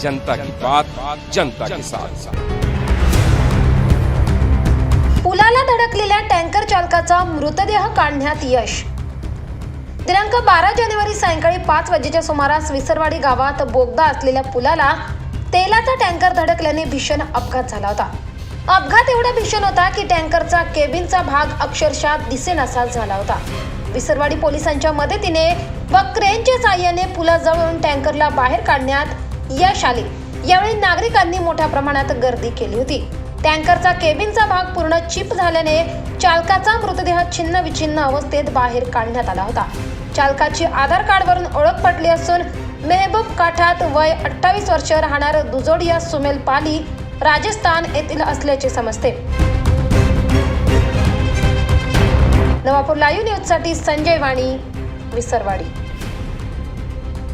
जनता की बात जनता के साथ। पुलाला धडकलेल्या टँकर चालकाचा मृतदेह काढण्यात यश. दिनांक बारा जानेवारी सायंकाळी पाच वाजेच्या सुमारास विसरवाडी गावात बोगदा असलेल्या पुलाला तेलाचा टँकर धडकल्याने भीषण अपघात झाला होता. अपघात एवढा भीषण होता की टँकरचा केबिनचा भाग अक्षरशः दिसेनासा झाला होता. विसरवाडी पोलिसांच्या मदतीने व क्रेनच्या साह्याने पुलाजवळून टँकरला बाहेर काढण्यात यश आले. यावेळी नागरिकांनी मोठ्या प्रमाणात गर्दी केली होती. टँकरचा केबिनचा भाग पूर्ण चिप झाल्याने चालकाचा मृतदेह छिन्न विछिन्न अवस्थेत बाहेर काढण्यात आला होता. चालकाची आधार कार्डवरून ओळख पटली असून मेहबूब काठात वय अठ्ठावीस वर्ष राहणार दुजोडिया सुमेल पाली राजस्थान येथील असल्याचे समजते. नवापूर लाईव्ह न्यूजसाठी संजय वाणी विसरवाडी.